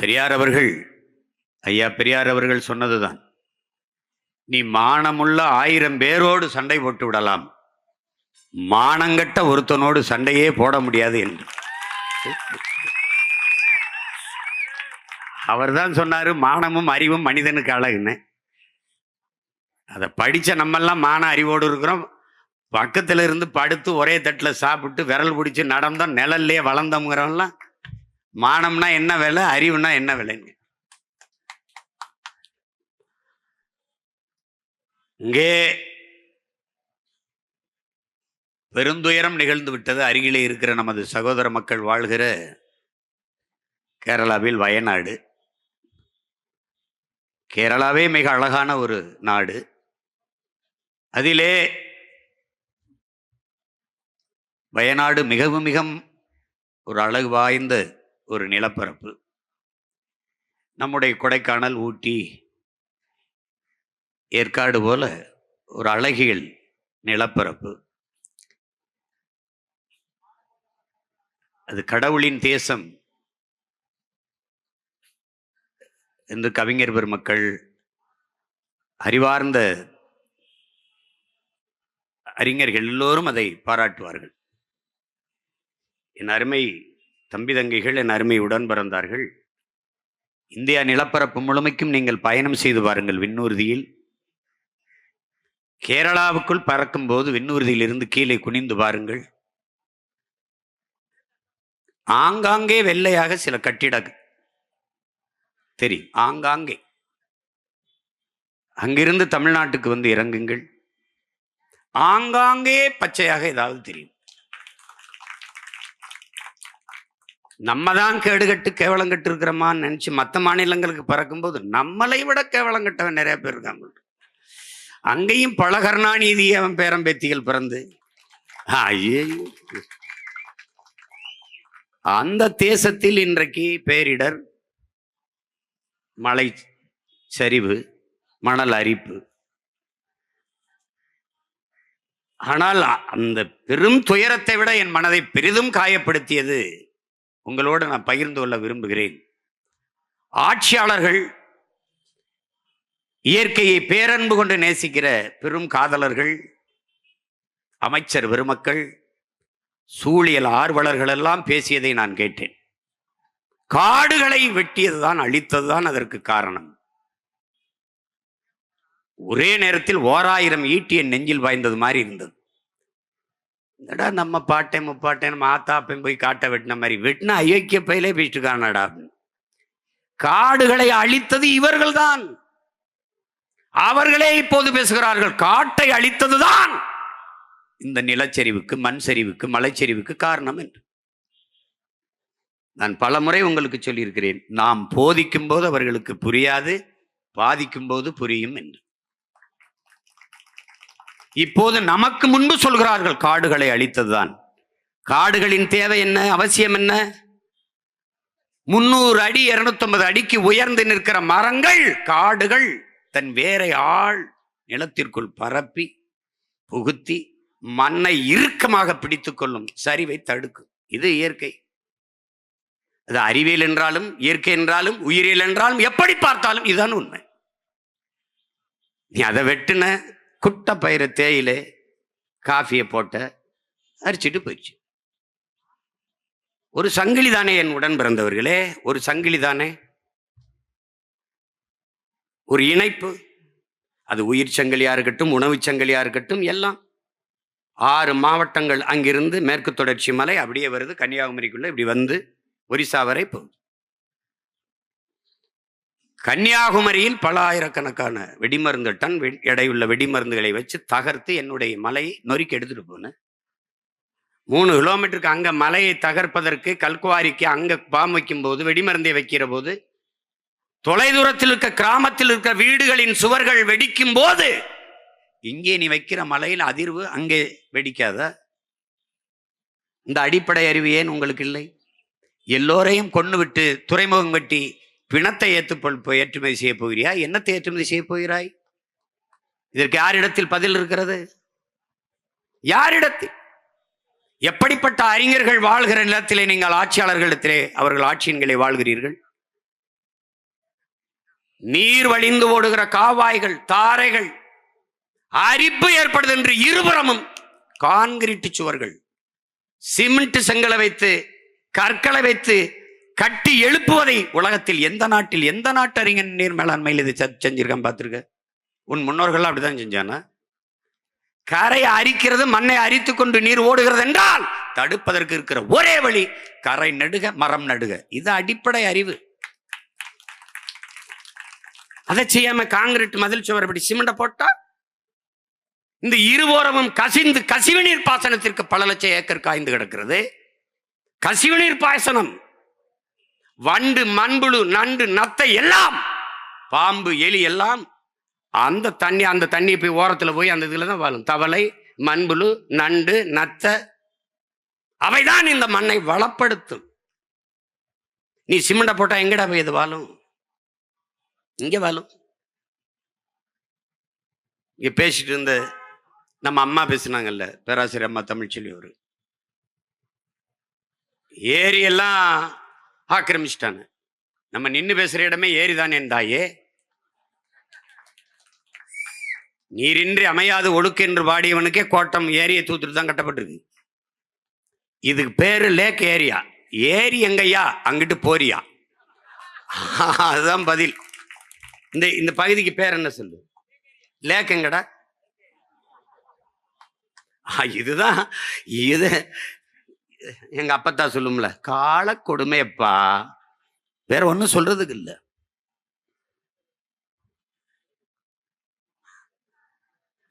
பெரியார் அவர்கள் ஐயா பெரியார் அவர்கள் சொன்னதுதான். நீ மானமுள்ள ஆயிரம் பேரோடு சண்டை போட்டு விடலாம். மானங்கட்ட ஒருத்தனோடு சண்டையே போட முடியாது என்று. அவர் தான் சொன்னார் மானமும் அறிவும் மனிதனுக்கு அழகுன்னு அதை படித்த நம்மெல்லாம் மான அறிவோடு இருக்கிறோம். பக்கத்தில் இருந்து படுத்து ஒரே தட்டில் சாப்பிட்டு விரல் பிடிச்சி நடந்தோம் நிழல்லையே வளர்ந்தோங்கிறவெல்லாம் மானம்னா என்ன வேலை அறிவுனா என்ன விலைங்க இங்கே பெருந்துயரம் நிகழ்ந்து விட்டது அருகிலே இருக்கிற நமது சகோதர மக்கள் வாழ்கிற கேரளாவில் வயநாடு. கேரளாவே மிக அழகான ஒரு நாடு. அதிலே வயநாடு மிகவும் மிகவும் ஒரு அழகு வாய்ந்த ஒரு நிலப்பரப்பு. நம்முடைய கொடைக்கானல் ஊட்டி ஏற்காடு போல ஒரு அழகியல் நிலப்பரப்பு. அது கடவுளின் தேசம். என்று கவிஞர் பெருமக்கள் அறிவார்ந்த அறிஞர்கள் எல்லோரும் அதை பாராட்டுவார்கள். என் அருமை தம்பி தங்கைகள் என் அருமை உடன் பிறந்தார்கள் இந்தியா நிலப்பரப்பு முழுமைக்கும் நீங்கள் பயணம் செய்து பாருங்கள் விண்ணூர்தியில். கேரளாவுக்குள் பறக்கும்போது விண்ணூர்தியிலிருந்து கீழே குனிந்து பாருங்கள் ஆங்காங்கே வெள்ளையாக சில கட்டிட தெரியும் ஆங்காங்கே. அங்கிருந்து தமிழ்நாட்டுக்கு வந்து இறங்குங்கள். ஆங்காங்கே பச்சையாக ஏதாவது தெரியும். நம்ம தான் கேடுகட்டு கேவலங்கட்டு இருக்கிறோமான்னு நினச்சி மற்ற மாநிலங்களுக்கு பறக்கும்போது நம்மளை விட கேவலங்கட்டவன் நிறைய பேர் இருக்காங்க. அங்கேயும் பல கருணாநிதி அவன் பேரம்பேத்திகள் பிறந்து. ஐயே அந்த தேசத்தில் இன்றைக்கு பேரிடர் மலை சரிவு மணல் அரிப்பு. ஆனால் அந்த பெரும் துயரத்தை விட என் மனதை பெரிதும் காயப்படுத்தியது உங்களோடு நான் பகிர்ந்து கொள்ள விரும்புகிறேன். ஆட்சியாளர்கள் இயற்கையை பேரன்பு கொண்டு நேசிக்கிற பெரும் காதலர்கள் அமைச்சர் பெருமக்கள் சூழியல் ஆர்வலர்கள் எல்லாம் பேசியதை நான் கேட்டேன். காடுகளை வெட்டியதுதான் அழித்ததுதான் அதற்கு காரணம். ஒரே நேரத்தில் ஓராயிரம் ஈட்டிய நெஞ்சில் வாய்ந்தது மாதிரி இருந்தது. என்னடா நம்ம பாட்டை முப்பாட்டேன் நம்ம ஆத்தாப்பையும் போய் காட்ட வெட்டின மாதிரி வெட்டின அயோக்கிய பயிலே பேசிட்டு காடுகளை அழித்தது இவர்கள்தான். அவர்களே இப்போது பேசுகிறார்கள் காட்டை அழித்ததுதான். இந்த நிலச்சரிவுக்கு மண் சரிவுக்கு மலைச்சரிவுக்கு காரணம் என்று. நான் பலமுறை உங்களுக்கு சொல்லியிருக்கிறேன் நாம் போதிக்கும் போது அவர்களுக்கு புரியாது பாதிக்கும் போது புரியும் என்று. இப்போது நமக்கு முன்பு சொல்கிறார்கள் காடுகளை அழித்ததுதான். காடுகளின் தேவை என்ன? அவசியம் என்ன? முன்னூறு அடி இருநூத்தொன்பது அடிக்கு உயர்ந்து நிற்கிற மரங்கள் காடுகள் தன் வேரை ஆள் நிலத்திற்குள் பரப்பி புகுத்தி மண்ணை இறுக்கமாக பிடித்துக்கொள்ளும் சரிவை தடுக்கும் இது இயற்கை. அது அறிவியல் என்றாலும் இயற்கை என்றாலும் உயிரியல் என்றாலும் எப்படி பார்த்தாலும் இதுதான் உண்மை. நீ அதை வெட்டுன குட்ட பயிறு தேயிலை காஃபியை போட்ட அரிச்சிட்டு போயிடுச்சு. ஒரு சங்கிலி தானே என் உடன் பிறந்தவர்களே? ஒரு சங்கிலி தானே ஒரு இணைப்பு. அது உயிர் சங்கிலியா இருக்கட்டும் உணவு சங்கிலியா இருக்கட்டும் எல்லாம். ஆறு மாவட்டங்கள் அங்கிருந்து மேற்கு தொடர்ச்சி மலை அப்படியே வருது. கன்னியாகுமரிக்குள்ள இப்படி வந்து ஒரிசா வரை போகுது. கன்னியாகுமரியில் பல ஆயிரக்கணக்கான வெடிமருந்து டன் வெ- எடையுள்ள வெடிமருந்துகளை வச்சு தகர்த்து என்னுடைய மலையை நொறுக்கி எடுத்துட்டு போனேன். மூணு கிலோமீட்டருக்கு அங்க மலையை தகர்ப்பதற்கு கல்குவாரிக்கு அங்க பாம் வைக்கும் போது வெடிமருந்தை வைக்கிற போது தொலைதூரத்தில் இருக்க கிராமத்தில் இருக்க வீடுகளின் சுவர்கள் வெடிக்கும் போது இங்கே நீ வைக்கிற மலையில் அதிர்வு அங்கே வெடிக்காத. இந்த அடிப்படை அறிவு ஏன் உங்களுக்கு இல்லை? எல்லோரையும் கொண்டு விட்டு துறைமுகம் கட்டி பிணத்தை ஏற்றுப்பொள் ஏற்றுமதி செய்ய போகிறியா? என்னத்தை ஏற்றுமதி செய்ய போகிறாய்? இதற்கு யாரிடத்தில் பதில் இருக்கிறது? யாரிடத்தில்? எப்படிப்பட்ட அறிஞர்கள் வாழ்கிற நிலத்திலே நீங்கள் ஆட்சியாளர்களிடத்திலே அவர்கள் ஆட்சியின்களை வாழ்கிறீர்கள்? நீர் வழிந்து ஓடுகிற காவாய்கள் தாரைகள் அரிப்பு ஏற்படுது என்று இருபுறமும் கான்கிரீட் சுவர்கள் சிமெண்ட் செங்கலை வைத்து கற்களை வைத்து கட்டி எழுப்புவதை உலகத்தில் எந்த நாட்டில் எந்த நாட்டறிஞன் நீர் மேலாண்மையில் இது செ- செஞ்சிருக்கான் பார்த்துருக்க? உன் முன்னோர்கள் அப்படிதான் செஞ்சானா? கரையை அரிக்கிறது மண்ணை அரித்து கொண்டு நீர் ஓடுகிறது என்றால் தடுப்பதற்கு இருக்கிற ஒரே வழி கரை நடுக மரம் நடுக. இது அடிப்படை அறிவு. அதை செய்யாம காங்கிரீட் மதில் சுவர் இப்படி சிமெண்ட போட்டா இந்த இருவோரமும் கசிந்து கசிவு நீர் பாசனத்திற்கு பல லட்சம் ஏக்கர் காய்ந்து கிடக்கிறது. கசிவு நீர் பாசனம் வண்டு மண்புழு நண்டு நத்தை எல்லாம் பாம்பு எலி எல்லாம் அந்த தண்ணி அந்த தண்ணி போய் ஓரத்தில் போய் அந்த இதில் தான் வாழும். தவளை மண்புழு நண்டு நத்தை அவைதான் இந்த மண்ணை வளப்படுத்தும். நீ சிமெண்ட போட்டா எங்கடா போய் இது வாழும்? இங்கே வாழும். இங்கே பேசிட்டு இருந்த நம்ம அம்மா பேசினாங்கல்ல பேராசிரியர் அம்மா தமிழ்ச்செல்வி அவரு. ஏரியெல்லாம் ஆக்கிரமிச்சிட்டாங்க. நம்ம நின்று பேசுற இடமே ஏறிதான் தானே தாயே நீரின்றி அமையாது ஒழுக்கு என்று பாடியவனுக்கே கோட்டம் ஏரியை தூத்துட்டு தான் கட்டப்பட்டிருக்கு. இதுக்கு பேரு லேக் ஏரியா. ஏரி எங்கய்யா? அங்கிட்டு போறியா? அதுதான் பதில். இந்த இந்த பகுதிக்கு பேர் என்ன சொல்லு? லேக் எங்கடா? ஆ, இதுதான் இது எங்க அப்பத்தா சொல்லும்ல கால கொடுமையப்பா. வேற ஒன்றும் சொல்றதுக்கு இல்லை.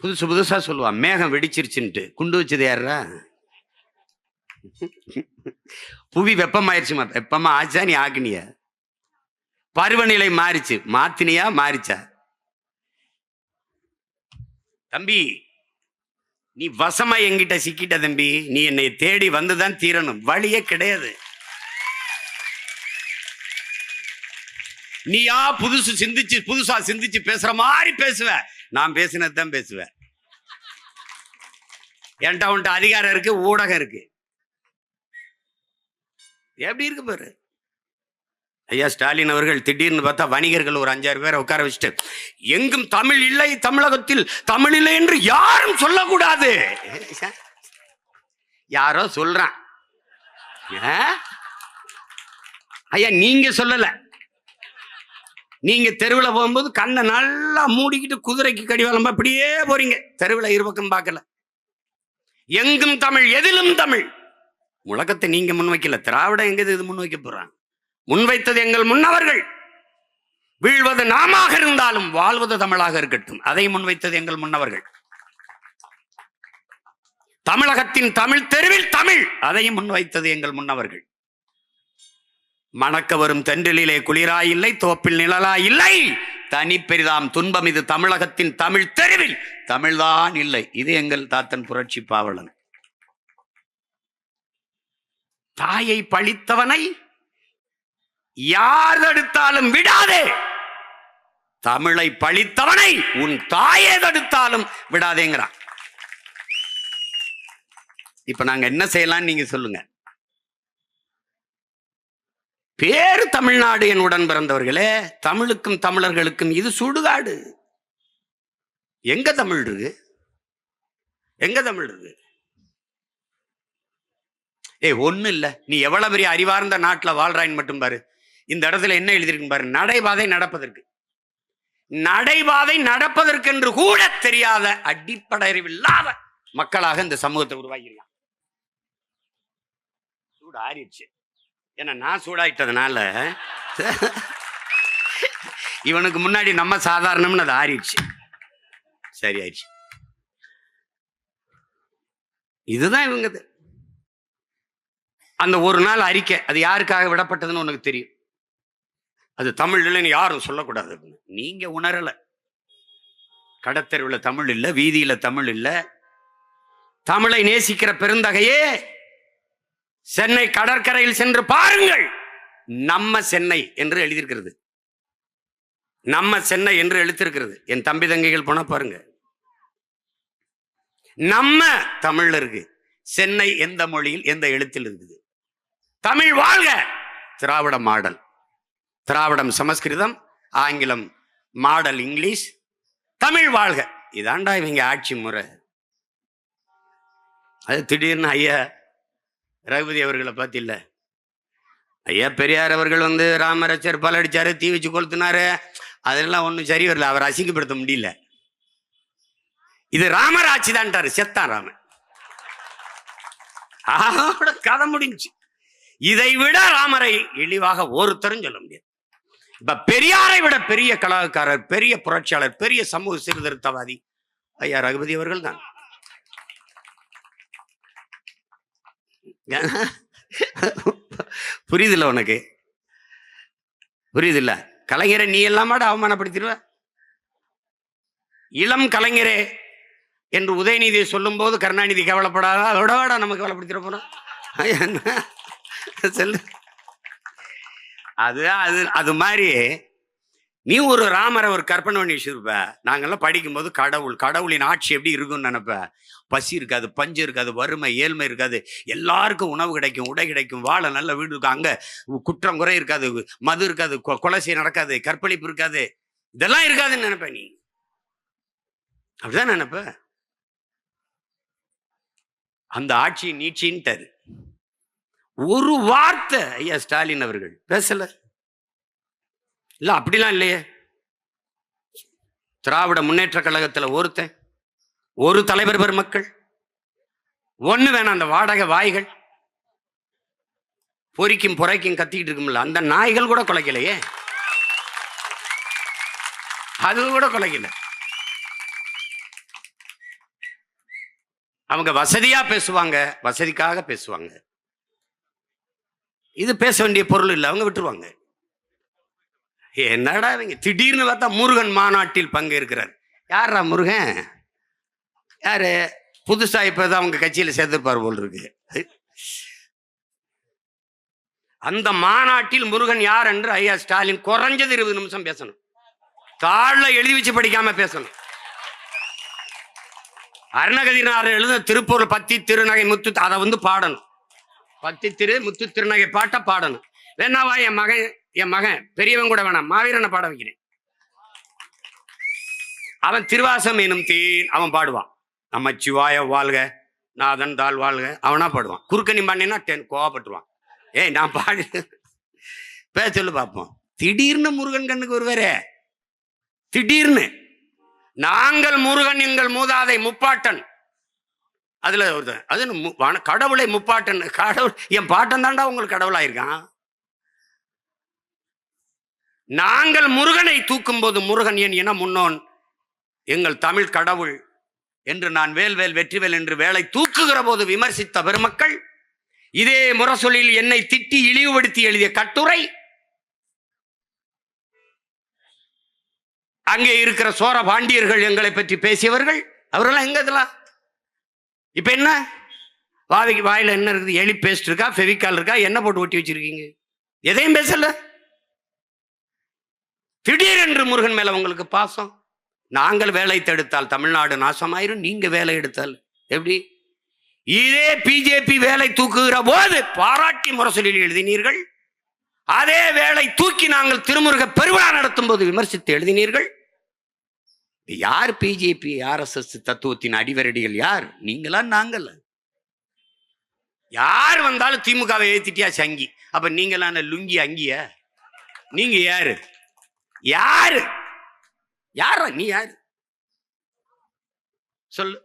புதுசு புதுசா சொல்லுவான் மேகம் வெடிச்சிருச்சுன்ட்டு. குண்டு வச்சது யாரா புவி வெப்பமாயிருச்சுமா? வெப்பமா ஆச்சா நீ ஆக்கினிய பருவநிலை மாறிச்சு. மாத்தினியா? மாறிச்சா? தம்பி நீ வசமா எங்கிட்ட சிக்கிட்ட தம்பி நீ என்னை தேடி வந்துதான் தீரணும். வழியே கிடையாது. நீயா புதுசு சிந்திச்சு புதுசா சிந்திச்சு பேசுற மாதிரி பேசுவ. நான் பேசினது தான் பேசுவேன் என்கிட்ட உன்ட்ட அதிகாரம் இருக்கு ஊடகம் இருக்கு. எப்படி இருக்கு பாரு? ஐயா ஸ்டாலின் அவர்கள் திடீர்னு பார்த்தா வணிகர்கள் ஒரு அஞ்சாறு பேரை உட்கார வச்சுட்டு எங்கும் தமிழ் இல்லை தமிழகத்தில் தமிழ் இல்லை என்று யாரும் சொல்லக்கூடாது. யாரோ சொல்றான். ஐயா நீங்க சொல்லல. நீங்க தெருவில் போகும்போது கண்ணை நல்லா மூடிக்கிட்டு குதிரைக்கு கடிவாளம் அப்படியே போறீங்க. தெருவில் இருபக்கம் பார்க்கல. எங்கும் தமிழ் எதிலும் தமிழ். முழக்கத்தை நீங்க முன்வைக்கல. திராவிடம் எங்க இது முன்வைக்க போறான் முன்வைத்தது எங்கள் முன்னவர்கள். வீழ்வது நாமாக இருந்தாலும் வாழ்வது தமிழாக இருக்கட்டும். அதை முன்வைத்தது எங்கள் முன்னவர்கள். தமிழகத்தின் தமிழ் தெருவில் தமிழ். அதையும் முன்வைத்தது எங்கள் முன்னவர்கள். மணக்க வரும் தென்றலிலே குளிராய் இல்லை தோப்பில் நிழலாய் இல்லை. தனி பெரிதாம் துன்பம் இது தமிழகத்தின் தமிழ் தெருவில். தமிழ்தான் இல்லை. இது எங்கள் தாத்தன் புரட்சி பாவலன். தாயை பழித்தவனை யார் தடுத்தாலும் விடாதே. தமிழை பழித்தவனை உன் தாயே தடுத்தாலும் விடாதேங்கிறான். இப்ப நாங்க என்ன செய்யலாம் நீங்க சொல்லுங்க. பேரு தமிழ்நாடு என் உடன் பிறந்தவர்களே தமிழுக்கும் தமிழர்களுக்கும் இது சுடுகாடு. எங்க தமிழ் இருக்கு? எங்க தமிழ் இருக்கு? ஏய் ஒண்ணு இல்ல. நீ எவ்வளவு பெரிய அறிவார்ந்த நாட்டுல வாழ்றாயின்னு மட்டும் பாரு. இந்த இடத்துல என்ன எழுதியிருக்கு பாரு. நடைபாதை நடப்பதற்கு. நடைபாதை நடப்பதற்கென்று கூட தெரியாத அடிப்படை அறிவில்லாத மக்களாக இந்த சமூகத்தை உருவாக்கிடலாம் சூடு ஆறிடுச்சு. ஏன்னா நான் சூடாயிட்டதுனால இவனுக்கு முன்னாடி நம்ம சாதாரணம்னு அது ஆறிடுச்சு. சரி ஆயிடுச்சு. இதுதான் இவங்கது. அந்த ஒரு நாள் அறிக்கை. அது யாருக்காக விடப்பட்டதுன்னு உனக்கு தெரியும். அது தமிழ் இல்லைன்னு யாரும் சொல்லக்கூடாது. நீங்க உணரல. கடத்தெருவுல தமிழ் இல்லை வீதியில தமிழ் இல்லை. தமிழை நேசிக்கிற பெருந்தகையே சென்னை கடற்கரையில் சென்று பாருங்கள். நம்ம சென்னை என்று எழுதியிருக்கிறது. நம்ம சென்னை என்று எழுத்திருக்கிறது. என் தம்பி தங்கைகள் போனா பாருங்க. நம்ம தமிழ்ல இருக்கு. சென்னை எந்த மொழியில் எந்த எழுத்தில் இருக்குது? தமிழ் வாழ்க திராவிட மாடல். திராவிடம் சமஸ்கிருதம் ஆங்கிலம் மாடல் இங்கிலீஷ் தமிழ் வாழ்க. இதாண்டா இவங்க ஆட்சி முறை. அது திடீர்னு ஐயா ரகுபதி அவர்களை பார்த்து ஐயா பெரியார் அவர்கள் வந்து ராமரச்சர் பலடிச்சாரு தீ வச்சு கொளுத்துனாரு. அதெல்லாம் ஒன்றும் சரி வரல. அவர் அசிங்கப்படுத்த முடியல. இது ராமர் ஆட்சி தான்ட்டாரு செத்தான் ராமன். கதை முடிஞ்சு இதை விட ராமரை இழிவாக ஒருத்தரும் சொல்ல முடியாது. பெரியாரை விட பெரிய கலாக்காரர் பெரிய புரட்சியாளர் பெரிய சமூக சீர்திருத்தவாதி ஐயா ரகுபதி அவர்கள் தான். புரியுதில்ல உனக்கு? புரியுதில்ல? கலைஞரை நீ எல்லாமாட அவமானப்படுத்திடுவ? இளம் கலைஞரே என்று உதயநிதி சொல்லும் போது கருணாநிதி கவலைப்படாத? அதோட நமக்கு கவலைப்படுத்திட போறோம். செல்லு சொல்லு. அது அது அது மாதிரி நீ ஒரு ராமரை ஒரு கற்பனை பண்ணி வச்சிருப்ப. நாங்கள்லாம் படிக்கும்போது கடவுள் கடவுளின் ஆட்சி எப்படி இருக்கும்னு நினைப்ப. பசி இருக்காது பஞ்சு இருக்காது வறுமை ஏழ்மை இருக்காது. எல்லாருக்கும் உணவு கிடைக்கும் உடை கிடைக்கும் வாழ நல்ல வீடு இருக்கும். அங்கே குற்றம் குறை இருக்காது மது இருக்காது கொ- கொலை செய்ய நடக்காது கற்பழிப்பு இருக்காது. இதெல்லாம் இருக்காதுன்னு நினைப்ப நீ. அப்படிதான் நினைப்ப. அந்த ஆட்சி நீட்சின்ட்டாரு ஒரு வார்த்தை. ஐயா ஸ்டாலின் அவர்கள் பேசல. இல்ல அப்படிலாம் இல்லையே. திராவிட முன்னேற்ற கழகத்துல ஒருத்தன் ஒரு தலைவர் பெருமக்கள் ஒண்ணு வேணாம் அந்த வாடகை வாய்கள். பொறிக்கும் பொறைக்கும் கத்திக்கிட்டு இருக்கும்ல அந்த நாய்கள் கூட குலைக்கலையே. அது கூட குலைக்கல. அவங்க வசதியா பேசுவாங்க வசதிக்காக பேசுவாங்க. இது பேச வேண்டிய பொருள் இல்லை அவங்க விட்டுருவாங்க. என்னடா இவங்க? திடீர்னு பார்த்தா முருகன் மாநாட்டில் பங்கேற்கிறார். யாரா முருகன்? யாரு? புதுசா இப்பதான் அவங்க கட்சியில சேர்த்துப்பார் போல் இருக்கு. அந்த மாநாட்டில் முருகன் யார் என்று ஐயா ஸ்டாலின் குறைஞ்சது இருபது நிமிஷம் பேசணும். தாழ எழுதி வச்சு படிக்காம பேசணும். அருணகதினார் எழுத திருப்பூர் பத்தி திருநகை முத்து அதை வந்து பாடணும். பத்தி திரு முத்து திருநகை பாட்டை பாடணும். வேணாவா என் மகன் என் மகன் பெரியவன் கூட வேணாம் மாவீரனை பாட வைக்கிறேன். அவன் திருவாசம் எனும் தீன் அவன் பாடுவான். நமச்சிவாய வாழ்க நாதன் தாழ் வாழ்க அவனா பாடுவான். குறுக்கணி பண்ணினா டென் கோவப்பட்டுருவான். ஏய் நான் பாடு பேச சொல்லு பார்ப்போம் திடீர்னு முருகன் கண்ணுக்கு ஒருவரே திடீர்னு. நாங்கள் முருகன் எங்கள் மூதாதை முப்பாட்டன். அதில் ஒருத்தன் அது மு- கடவுளை முப்பாட்டன் கடவுள் என் பாட்டன் தாண்டா உங்களுக்கு கடவுளாயிருக்கான். நாங்கள் முருகனை தூக்கும் போது முருகன் என் இன முன்னோன் எங்கள் தமிழ் கடவுள் என்று நான் வேல்வேல் வெற்றிவேல் என்று வேலை தூக்குகிற போது விமர்சித்த பெருமக்கள் இதே முரசொலில் என்னை திட்டி இழிவுபடுத்தி எழுதிய கட்டுரை அங்கே இருக்கிற சோர பாண்டியர்கள் எங்களை பற்றி பேசியவர்கள் அவரெல்லாம் எங்க இதெல்லாம்? இப்ப என்ன? வாவிக்கு வாயில என்ன இருக்குது? எலி பேஸ்ட் இருக்கா? ஃபெவிக்கால் இருக்கா? என்ன போட்டு ஒட்டி வச்சிருக்கீங்க? எதையும் பேசல. திடீரென்று முருகன் மேல உங்களுக்கு பாசம். நாங்கள் வேலை தடுத்தால் தமிழ்நாடு நாசமாயிரும். நீங்க வேலை எடுத்தால் எப்படி? இதே பிஜேபி வேலை தூக்குகிற போது பாராட்டி முரசொலியில் எழுதினீர்கள். அதே வேலை தூக்கி நாங்கள் திருமுருக பெருவிழா நடத்தும் போது விமர்சித்து எழுதினீர்கள். யார் பிஜேபி ஆர்எஸ்எஸ் தத்துவத்தின் அடிவரடிகள் யார்? நீங்களா நாங்கள். யார் வந்தாலும் திமுகவை ஏத்திட்டியா சங்கி? அப்ப நீங்களான லுங்கி அங்கிய? நீங்க யாரு? யாரு? யாரா நீ யாரு? சொல்லு.